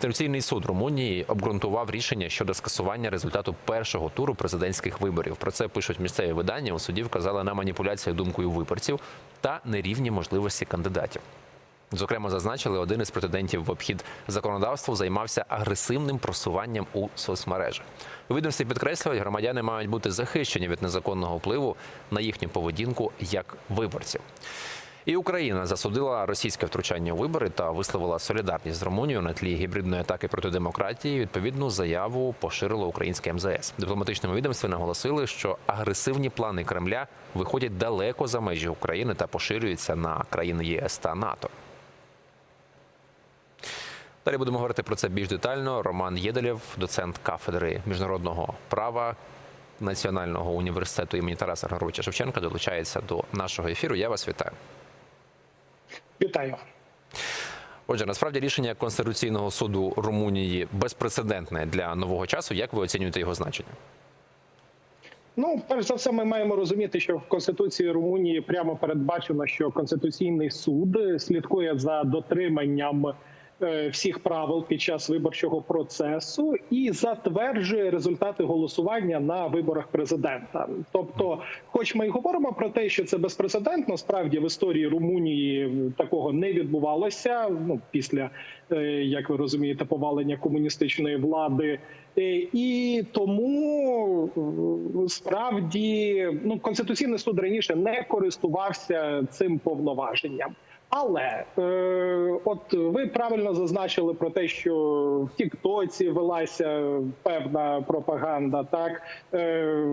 Конституційний суд Румунії обґрунтував рішення щодо скасування результату першого туру президентських виборів. Про це пишуть місцеві видання. У суді вказали на маніпуляцію думкою виборців та нерівні можливості кандидатів. Зокрема, зазначили, один із претендентів в обхід законодавству займався агресивним просуванням у соцмережах. У відомстві підкреслюють, громадяни мають бути захищені від незаконного впливу на їхню поведінку як виборців. І Україна засудила російське втручання у вибори та висловила солідарність з Румунією на тлі гібридної атаки проти демократії. Відповідну заяву поширило українське МЗС. Дипломатичному відомстві наголосили, що агресивні плани Кремля виходять далеко за межі України та поширюються на країни ЄС та НАТО. Далі будемо говорити про це більш детально. Роман Єделєв, доцент кафедри міжнародного права Національного університету імені Тараса Григоровича Шевченка, долучається до нашого ефіру. Я вас вітаю. Вітаю. Отже, насправді рішення Конституційного суду Румунії безпрецедентне для нового часу. Як ви оцінюєте його значення? Ну, перш за все, ми маємо розуміти, що в конституції Румунії прямо передбачено, що конституційний суд слідкує за дотриманням всіх правил під час виборчого процесу і затверджує результати голосування на виборах президента. Тобто, хоч ми й говоримо про те, що це безпрецедентно, справді в історії Румунії такого не відбувалося. Ну після е, як ви розумієте, повалення комуністичної влади. Е, І тому е, справді ну конституційний суд раніше не користувався цим повноваженням. Але е, от ви правильно зазначили про те, що в Тіктоці велася певна пропаганда, так е,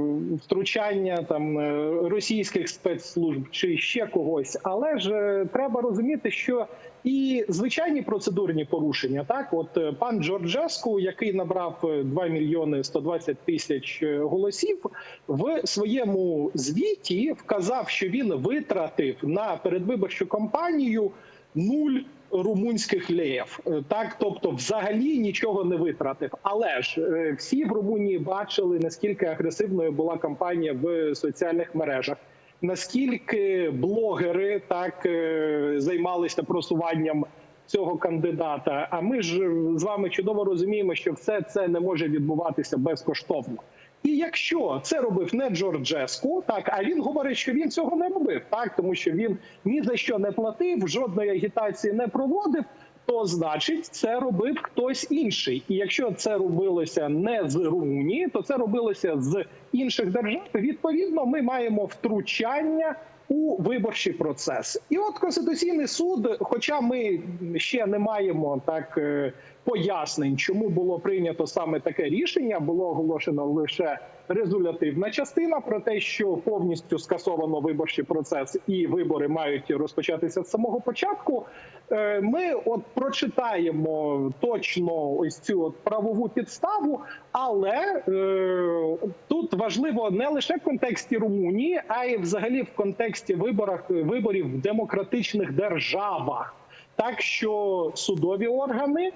втручання там е, російських спецслужб чи ще когось. Але ж е, треба розуміти, що і звичайні процедурні порушення, так от е, пан Джорджеску, який набрав е, 2 мільйони 120 тисяч е, голосів, в своєму звіті вказав, що він витратив на передвиборчу кампанію нуль румунських леїв. Е, Так, тобто, взагалі нічого не витратив. Але ж е, всі в Румунії бачили наскільки агресивною була кампанія в соціальних мережах. Наскільки блогери так е, займалися просуванням цього кандидата? А ми ж з вами чудово розуміємо, що все це не може відбуватися безкоштовно. І якщо це робив не Джорджеску, так а він говорить, що він цього не робив, так тому що він ні за що не платив, жодної агітації не проводив. То значить, це робив хтось інший. І якщо це робилося не з Румунії, то це робилося з інших держав. Відповідно, ми маємо втручання у виборчий процес. І от конституційний суд, хоча ми ще не маємо так е, пояснень, чому було прийнято саме таке рішення, було оголошено лише резолютивна частина про те, що повністю скасовано виборчий процес і вибори мають розпочатися з самого початку. Е, Ми от прочитаємо точно ось цю от правову підставу, але е, тут важливо не лише в контексті Румунії, а й взагалі в контексті виборах виборів в демократичних державах. Так що судові органи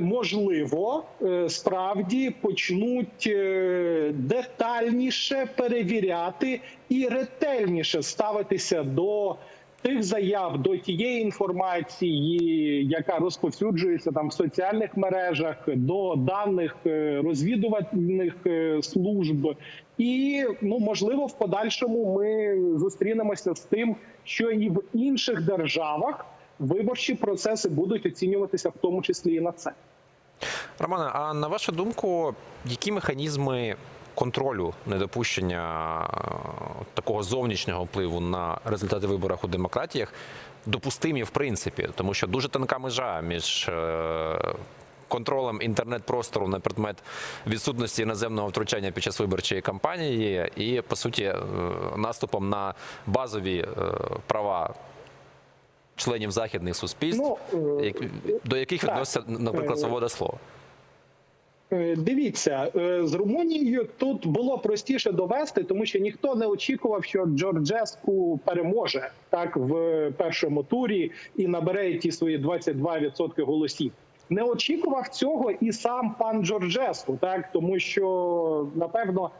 можливо е, справді почнуть е, детальніше перевіряти і ретельніше ставитися до тих заяв, до тієї інформації, яка розповсюджується там в соціальних мережах, до даних е, розвідувальних е, служб. І ну можливо, в подальшому ми зустрінемося з тим, що і в інших державах виборчі процеси будуть оцінюватися, в тому числі і на це. Романе, а на вашу думку, які механізми контролю недопущення е, такого зовнішнього впливу на результати виборів у демократіях допустимі в принципі, тому що дуже тонка межа між е, контролем інтернет-простору на предмет відсутності іноземного втручання під час виборчої кампанії і по суті е, наступом на базові права. Членів західних суспільств, Ну, е, як- до яких так. відноситься, наприклад, Е, свобода слова. Е, Дивіться, з Румунією тут було простіше довести, тому що ніхто не очікував, що Джорджеску переможе так в першому турі і набере ті свої 22% голосів. Не очікував цього і сам пан Джорджеску, так тому що напевно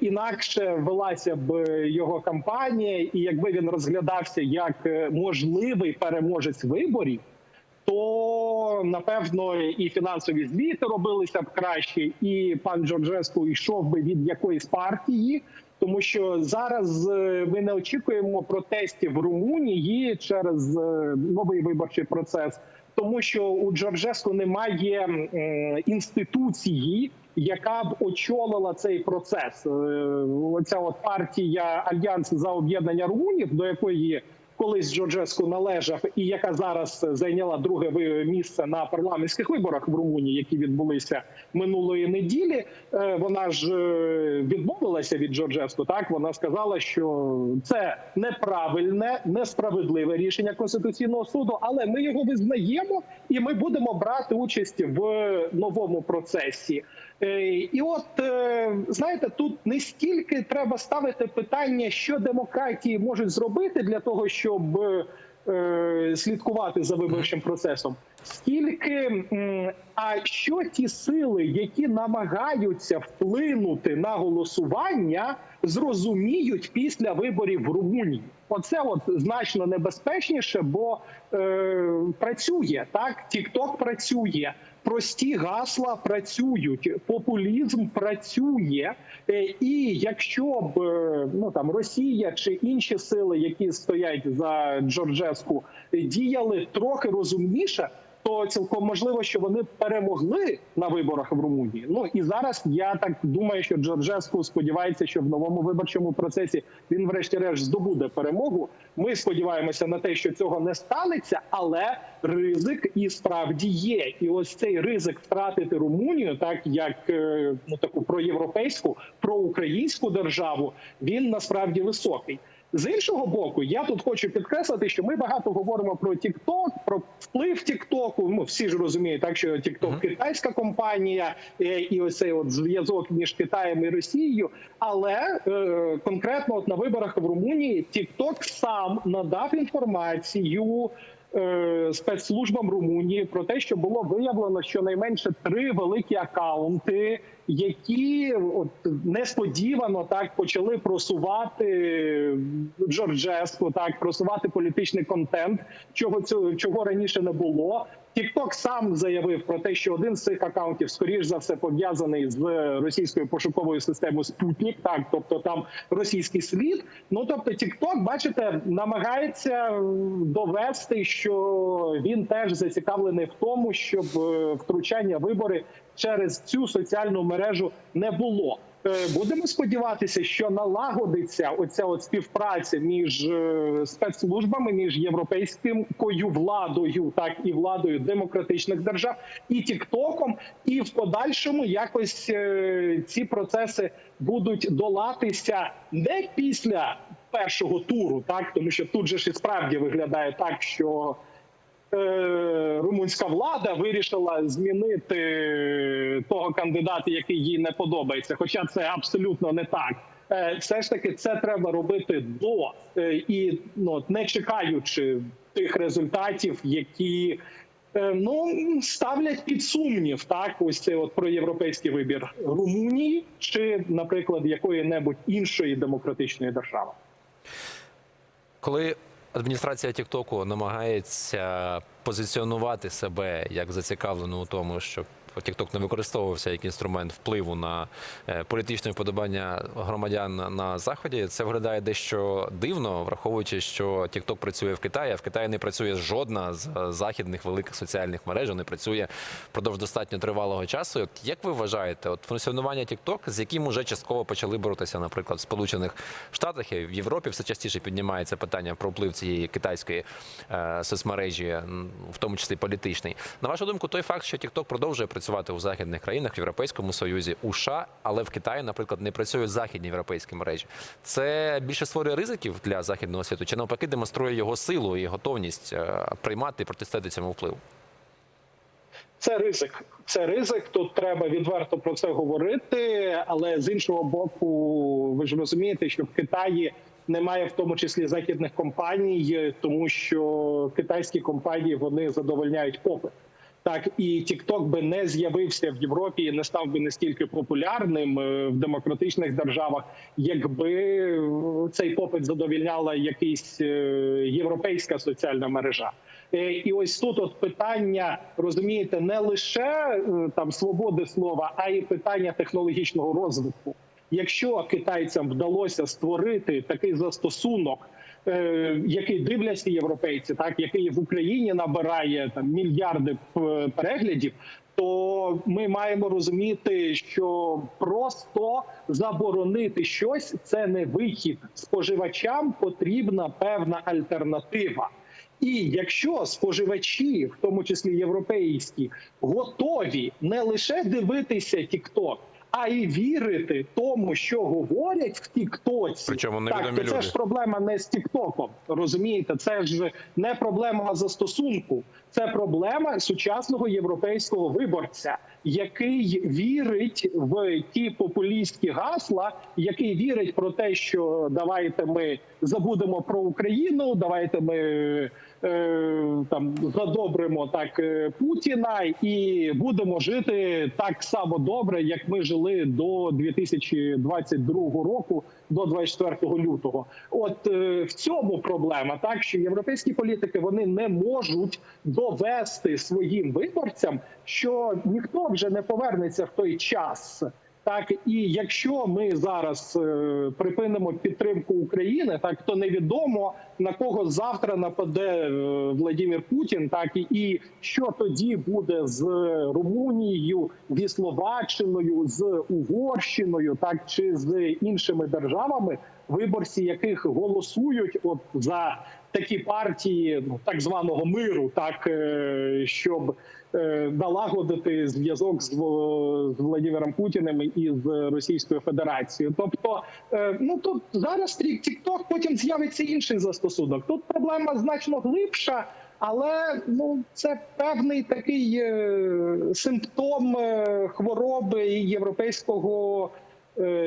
інакше велася б його кампанія, і якби він розглядався як е, можливий переможець виборів то напевно і фінансові звіти робилися б краще, і пан Джорджеску йшов би від якоїсь партії. Тому що зараз е, ми не очікуємо протестів в Румунії через е, новий виборчий процес, тому що у Джорджеску немає інституції, яка б очолила цей процес. Е, Оця от партія Альянс за об'єднання румунів, до якої колись Джорджеску належав, і яка зараз зайняла друге місце на парламентських виборах в Румунії, які відбулися минулої неділі. Е, Вона ж е, відмовилася від Джорджеску. Так вона сказала, що це неправильне, несправедливе рішення конституційного суду, але ми його визнаємо і ми будемо брати участь в новому процесі. Е, І от е, знаєте, тут не стільки треба ставити питання, що демократії можуть зробити для того, щоб е, слідкувати за виборчим процесом, стільки а що ті сили, які намагаються вплинути на голосування, зрозуміють після виборів в Румунії. Оце от значно небезпечніше, бо е, працює так. Тікток працює, прості гасла працюють, популізм працює. Е, І якщо б е, ну там Росія чи інші сили, які стоять за Джорджеску, діяли трохи розумніше. То цілком можливо, що вони перемогли на виборах в Румунії. Ну і зараз я так думаю, що Джорджеску сподівається, що в новому виборчому процесі він, врешті-решт, здобуде перемогу. Ми сподіваємося на те, що цього не станеться, але ризик і справді є. І ось цей ризик втратити Румунію, так як е, ну таку проєвропейську, проукраїнську державу, він насправді високий. З іншого боку, я тут хочу підкреслити, що ми багато говоримо про TikTok, про вплив Тіктоку. Ну всі ж розуміють, так що TikTok – китайська компанія, е, і ось цей от зв'язок між Китаєм і Росією. Але е, конкретно от на виборах в Румунії TikTok сам надав інформацію. Е, Спецслужбам Румунії про те, що було виявлено щонайменше три великі акаунти, які от несподівано так почали просувати Джорджеску, так просувати політичний контент, чого цього раніше не було. Тікток сам заявив про те, що один з цих акаунтів, скоріш за все, пов'язаний з російською пошуковою системою Спутник. Так, тобто там російський слід. Ну тобто, Тікток, бачите, намагається довести, що він теж зацікавлений в тому, щоб е, втручання вибори через цю соціальну мережу не було. Е, Будемо сподіватися, що налагодиться оця от співпраця між е, спецслужбами, між європейською владою, так і владою демократичних держав, і Тіктоком, і в подальшому якось е, ці процеси будуть долатися не після першого туру, так? Тому що тут же ж і справді виглядає так, що румунська влада вирішила змінити того кандидата, який їй не подобається. Хоча це абсолютно не так. Е, Все ж таки, це треба робити до е, і ну не чекаючи тих результатів, які е, ну ставлять під сумнів так ось цей от проєвропейський вибір Румунії чи, наприклад, якої-небудь іншої демократичної держави. Коли адміністрація Тіктоку намагається позиціонувати себе як зацікавлену у тому, щоб Тікток не використовувався як інструмент впливу на е, політичне вподобання громадян на заході, це виглядає дещо дивно, враховуючи, що Тікток працює в Китаї, а в Китаї не працює жодна з е, західних великих соціальних мереж, не працює впродовж достатньо тривалого часу. От як ви вважаєте, от функціонування Тікток, з яким уже частково почали боротися, наприклад, в Сполучених Штатах і в Європі, все частіше піднімається питання про вплив цієї китайської е, соцмережі, в тому числі політичний. На вашу думку, той факт, що TikTok продовжує працювати у західних країнах, в Європейському Союзі, у США, але в Китаї, наприклад, не працюють західні європейські мережі. Це більше створює ризиків для західного світу, чи навпаки демонструє його силу і готовність е, приймати і протистояти цьому впливу? Це ризик. Це ризик. Тут треба відверто про це говорити. Але з іншого боку, ви ж розумієте, що в Китаї немає в тому числі західних компаній, тому що китайські компанії вони задовольняють попит. Так і TikTok би не з'явився в Європі, не став би настільки популярним е, в демократичних державах, якби е, цей попит задовільняла якась е, європейська соціальна мережа. І ось тут от питання розумієте не лише там свободи слова, а й питання технологічного розвитку. Якщо китайцям вдалося створити такий застосунок, який дивляться європейці, так який в Україні набирає там мільярди переглядів, то ми маємо розуміти, що просто заборонити щось це не вихід. Споживачам потрібна певна альтернатива. І якщо споживачі, в тому числі європейські, готові не лише дивитися TikTok, а й вірити тому, що говорять в Тіктоці, Причому так, то це люди. ж проблема не з Тіктоком. Розумієте, це ж не проблема застосунку, це проблема сучасного європейського виборця, який вірить в ті популістські гасла, який вірить про те, що давайте ми забудемо про Україну, давайте ми е, там задобримо так е, Путіна і будемо жити так само добре, як ми жили до 2022 року, до 24 лютого. От е, в цьому проблема, так що європейські політики вони не можуть довести своїм виборцям, що ніхто вже не повернеться в той час. Так і якщо ми зараз е, припинимо підтримку України, так то невідомо на кого завтра нападе е, Владимир Путін, так і, і що тоді буде з Румунією, зі Словаччиною, з Угорщиною, так чи з іншими державами, виборці яких голосують от за такі партії ну, так званого миру, так е, щоб налагодити зв'язок з, Владимиром Путіним і з Російською Федерацією. Тобто, е, ну тут зараз TikTok, потім з'явиться інший застосунок. Тут проблема значно глибша. Але ну це певний такий е, симптом е, хвороби європейського е,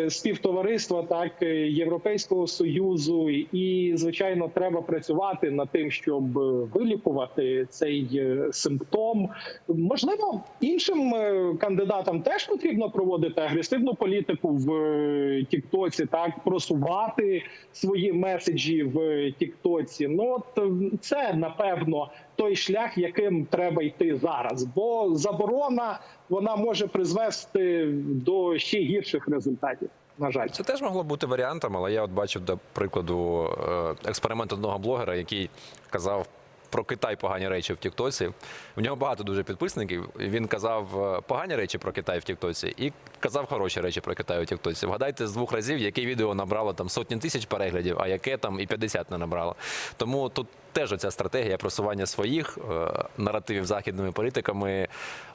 співтовариства, так е, Європейського союзу, і звичайно, треба працювати над тим, щоб е, вилікувати цей е, симптом. Можливо, іншим е, кандидатам теж потрібно проводити агресивну політику в е, Тіктоці, так просувати свої меседжі в Тіктоці. Ну от е, це напевно той шлях, яким треба йти зараз, бо заборона вона може призвести до ще гірших результатів. На жаль, Це теж могло бути варіантом, але я от бачив, до прикладу, е, експеримент одного блогера, який казав про Китай погані речі в Тіктоці. У нього багато дуже підписників. Він казав е, погані речі про Китай в Тіктоці і казав хороші речі про Китай у Тіктоці. Вгадайте з двох разів, яке відео набрало там сотні тисяч переглядів, а яке там і 50 не набрало. Тому тут теж оця стратегія просування своїх е, наративів західними політиками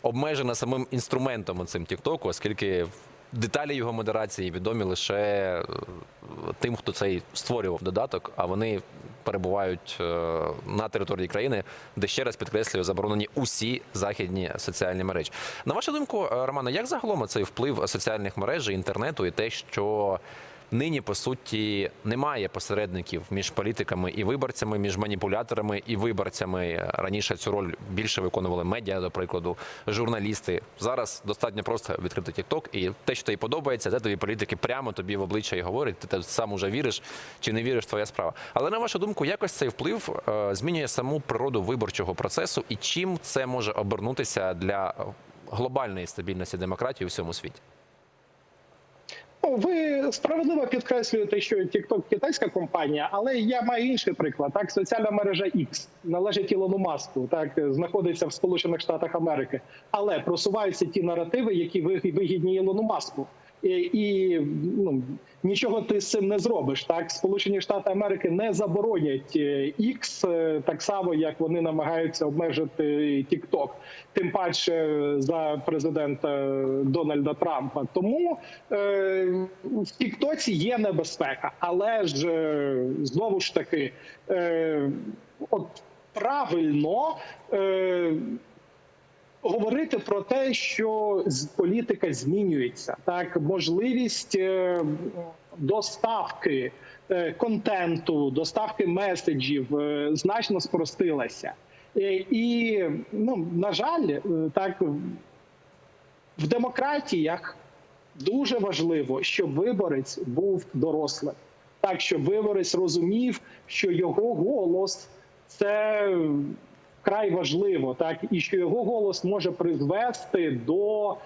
обмежена самим інструментом цим Тіктоку, оскільки деталі його модерації відомі лише е, тим, хто цей створював додаток, а вони перебувають е, на території країни, де ще раз підкреслюю, заборонені усі західні соціальні мережі. На вашу думку, Романа, Романе, як загалом цей вплив соціальних мереж, інтернету і те, що нині по суті немає посередників між політиками і виборцями, між маніпуляторами і виборцями. Раніше цю роль більше виконували медіа, до прикладу, журналісти. Зараз достатньо просто відкрити TikTok, і те, що тобі подобається, те тобі політики прямо тобі в обличчя і говорять. Ти сам уже віриш чи не віриш, твоя справа. Але на вашу думку, якось цей вплив е, змінює саму природу виборчого процесу, і чим це може обернутися для глобальної стабільності демократії у всьому світі? Ну, ви справедливо підкреслюєте, що TikTok – китайська компанія, але я маю інший приклад. Так, соціальна мережа X належить Ілону Маску, так знаходиться в Сполучених Штатах Америки, але просуваються ті наративи, які виг- вигідні Ілону Маску. І, і ну, нічого ти з цим не зробиш. Так, Сполучені Штати Америки не заборонять е, X, е, так само як вони намагаються обмежити TikTok. Тим паче за президента Дональда Трампа. Тому е, в Тіктоці є небезпека, але ж е, знову ж таки, е, от правильно. Е, Говорити про те, що політика змінюється, так можливість е, доставки е, контенту, доставки меседжів е, значно спростилася, і ну на жаль, так в демократіях дуже важливо, щоб виборець був дорослим, так щоб виборець розумів, що його голос це вкрай важливо, так і що його голос може призвести до е,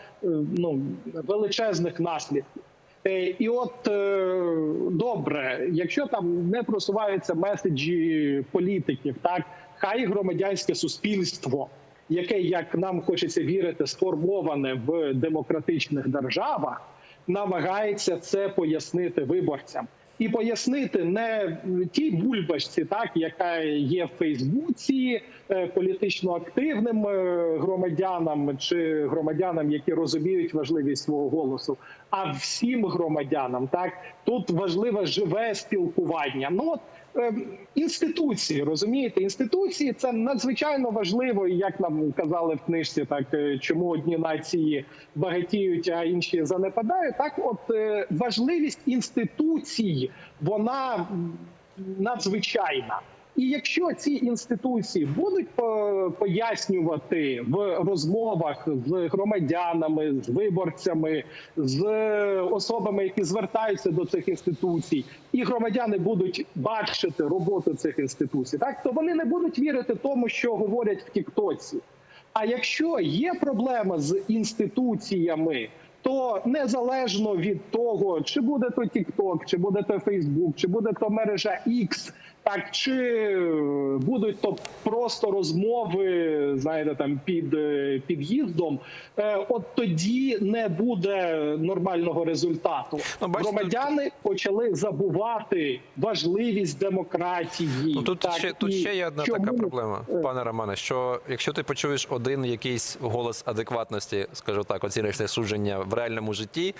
ну величезних наслідків. Е, І от е, добре, якщо там не просуваються меседжі політиків, так хай громадянське суспільство, яке як нам хочеться вірити, сформоване в демократичних державах, намагається це пояснити виборцям. І пояснити не тій бульбашці, так яка є в Фейсбуці, е, політично активним е, громадянам чи громадянам, які розуміють важливість свого голосу, а всім громадянам. Так тут важливе живе спілкування. Ну от інституції розумієте, інституції це надзвичайно важливо. Як нам казали в книжці, так е, чому одні нації багатіють, а інші занепадають. Так, от е, важливість інституцій, вона надзвичайна. І якщо ці інституції будуть пояснювати в розмовах з громадянами, з виборцями, з особами, які звертаються до цих інституцій, і громадяни будуть бачити роботу цих інституцій, так то вони не будуть вірити тому, що говорять в Тіктоці. А якщо є проблема з інституціями, то незалежно від того, чи буде то TikTok, чи буде то Facebook, чи буде то мережа X, так чи будуть то просто розмови, знаєте, там під е, під'їздом, е, от тоді не буде нормального результату. Ну, бачите, Громадяни почали забувати важливість демократії. Ну тут так, ще тут ще є одна чому- така проблема, Е. пане Романе. Що якщо ти почуєш один якийсь голос адекватності, скажу так, оціночне судження в реальному житті.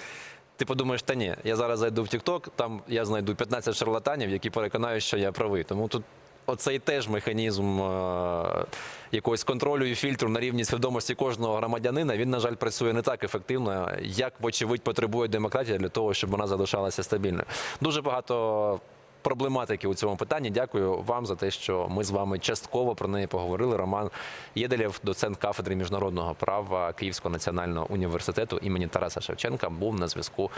Ти подумаєш, та ні, я зараз зайду в TikTok, там я знайду 15 шарлатанів, які переконають, що я правий. Тому тут оцей теж механізм е- якогось контролю і фільтру на рівні свідомості кожного громадянина. Він, на жаль, працює не так ефективно, як, вочевидь, потребує демократія для того, щоб вона залишалася стабільною. Дуже багато проблематики у цьому питанні. Дякую вам за те, що ми з вами частково про неї поговорили. Роман Єделєв, доцент кафедри міжнародного права Київського національного університету імені Тараса Шевченка, був на зв'язку